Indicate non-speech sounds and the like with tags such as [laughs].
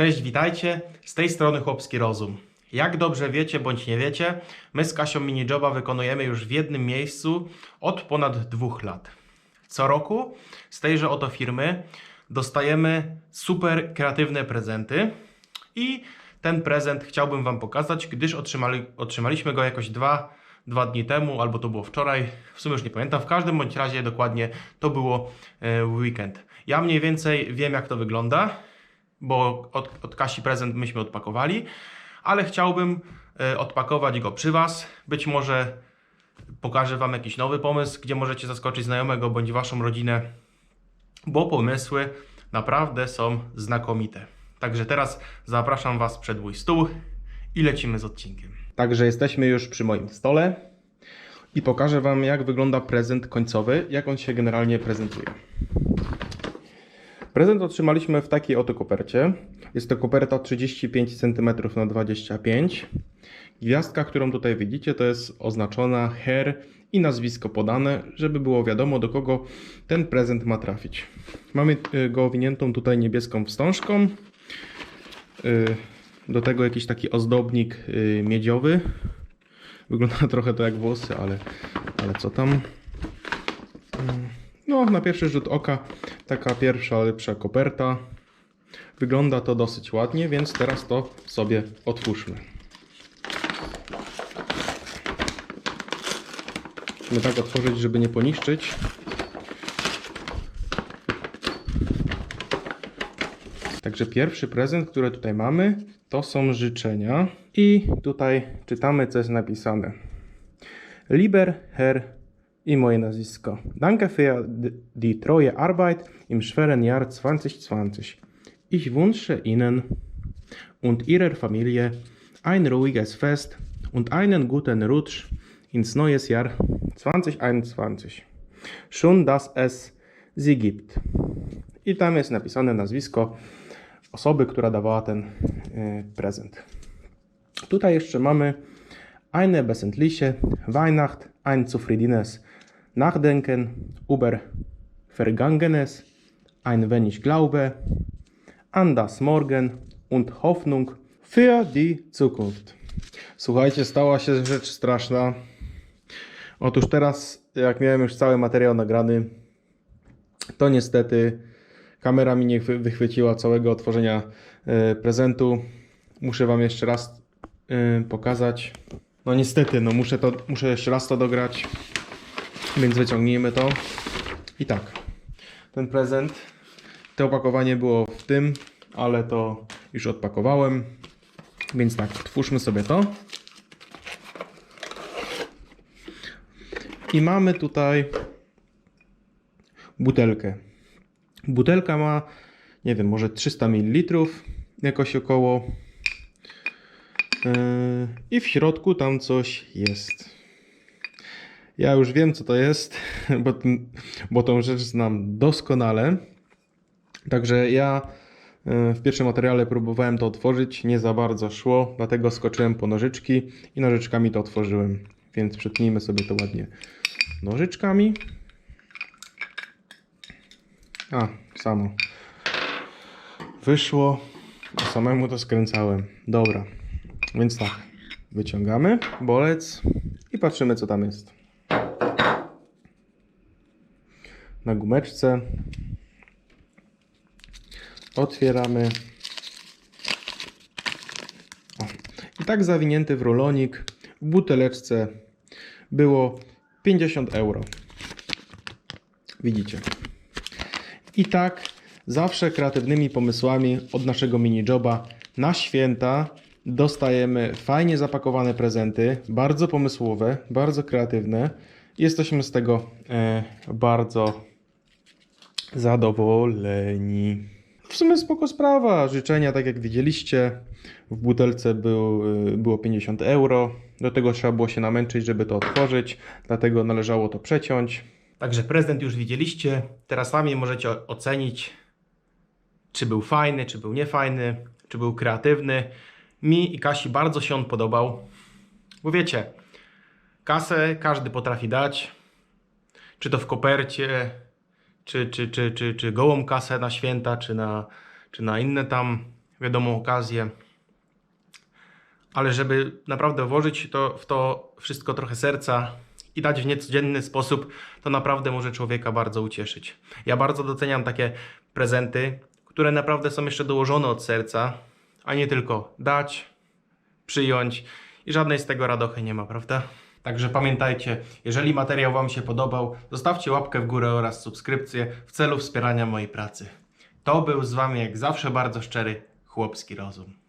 Cześć, witajcie. Z tej strony Chłopski Rozum. Jak dobrze wiecie bądź nie wiecie, my z Kasią Minijoba wykonujemy już w jednym miejscu od ponad dwóch lat. Co roku z tejże oto firmy dostajemy super kreatywne prezenty i ten prezent chciałbym Wam pokazać, gdyż otrzymali, otrzymaliśmy go jakoś dwa, dwa dni temu, albo to było wczoraj, w sumie już nie pamiętam, w każdym bądź razie dokładnie to było e, w weekend. Ja mniej więcej wiem jak to wygląda, bo od, od Kasi prezent myśmy odpakowali, ale chciałbym e, odpakować go przy Was. Być może pokażę Wam jakiś nowy pomysł, gdzie możecie zaskoczyć znajomego bądź Waszą rodzinę, bo pomysły naprawdę są znakomite. Także teraz zapraszam Was przed mój stół i lecimy z odcinkiem. Także jesteśmy już przy moim stole i pokażę Wam, jak wygląda prezent końcowy, jak on się generalnie prezentuje. Prezent otrzymaliśmy w takiej oto kopercie. Jest to koperta 35 cm na 25 Gwiazdka, którą tutaj widzicie, to jest oznaczona her i nazwisko podane, żeby było wiadomo, do kogo ten prezent ma trafić. Mamy y, go owiniętą tutaj niebieską wstążką. Y, Do tego jakiś taki ozdobnik y, miedziowy. Wygląda [laughs] trochę to jak włosy, ale, ale co tam. No, na pierwszy rzut oka taka pierwsza, lepsza koperta. Wygląda to dosyć ładnie, więc teraz to sobie otwórzmy. Musimy tak otworzyć, żeby nie poniszczyć. Także pierwszy prezent, który tutaj mamy, to są życzenia. I tutaj czytamy, co jest napisane. Lieber Herr i moje nazwisko. Danke für die treue Arbeit im schweren Jahr 2020. Ich wünsche Ihnen und Ihrer Familie ein ruhiges Fest und einen guten Rutsch ins neues Jahr 2021. Schön, dass es Sie gibt. I tam jest napisane nazwisko osoby, która dawała ten y, prezent. Tutaj jeszcze mamy eine bessentliche Weihnacht, ein zufriedenes Nachdenken über Vergangenes, ein wenig Glaube an das Morgen und Hoffnung für die Zukunft. Słuchajcie, stała się rzecz straszna. Otóż teraz, jak miałem już cały materiał nagrany, to niestety kamera mi nie chwy- wychwyciła całego otworzenia e, prezentu. Muszę Wam jeszcze raz e, pokazać. No niestety, no muszę, to, muszę jeszcze raz to dograć, więc wyciągnijmy to. I tak, ten prezent, to opakowanie było w tym, ale to już odpakowałem. Więc tak, otwórzmy sobie to. I mamy tutaj butelkę. Butelka ma, nie wiem, może 300 ml, jakoś około. Yy, I w środku tam coś jest. Ja już wiem, co to jest, [laughs] bo, bo tą rzecz znam doskonale. Także ja yy, w pierwszym materiale próbowałem to otworzyć, nie za bardzo szło, dlatego skoczyłem po nożyczki i nożyczkami to otworzyłem. Więc przetnijmy sobie to ładnie nożyczkami. A, samo. Wyszło, a samemu to skręcałem. Dobra, więc tak. Wyciągamy bolec i patrzymy, co tam jest. Na gumeczce. Otwieramy. O. I tak zawinięty w rulonik w buteleczce było 50 euro. Widzicie. I tak zawsze kreatywnymi pomysłami od naszego mini-joba na święta dostajemy fajnie zapakowane prezenty, bardzo pomysłowe, bardzo kreatywne. Jesteśmy z tego e, bardzo zadowoleni. W sumie spoko sprawa. Życzenia, tak jak widzieliście, w butelce był, y, było 50 euro. Do tego trzeba było się namęczyć, żeby to otworzyć, dlatego należało to przeciąć. Także prezent już widzieliście. Teraz sami możecie ocenić, czy był fajny, czy był niefajny, czy był kreatywny. Mi i Kasi bardzo się on podobał. Bo wiecie, kasę każdy potrafi dać. Czy to w kopercie, czy, czy, czy, czy, czy gołą kasę na święta, czy na, czy na inne tam wiadomą okazję. Ale żeby naprawdę włożyć to, w to wszystko trochę serca i dać w niecodzienny sposób, to naprawdę może człowieka bardzo ucieszyć. Ja bardzo doceniam takie prezenty, które naprawdę są jeszcze dołożone od serca, a nie tylko dać, przyjąć i żadnej z tego radochy nie ma, prawda? Także pamiętajcie, jeżeli materiał Wam się podobał, zostawcie łapkę w górę oraz subskrypcję w celu wspierania mojej pracy. To był z Wami jak zawsze bardzo szczery chłopski rozum.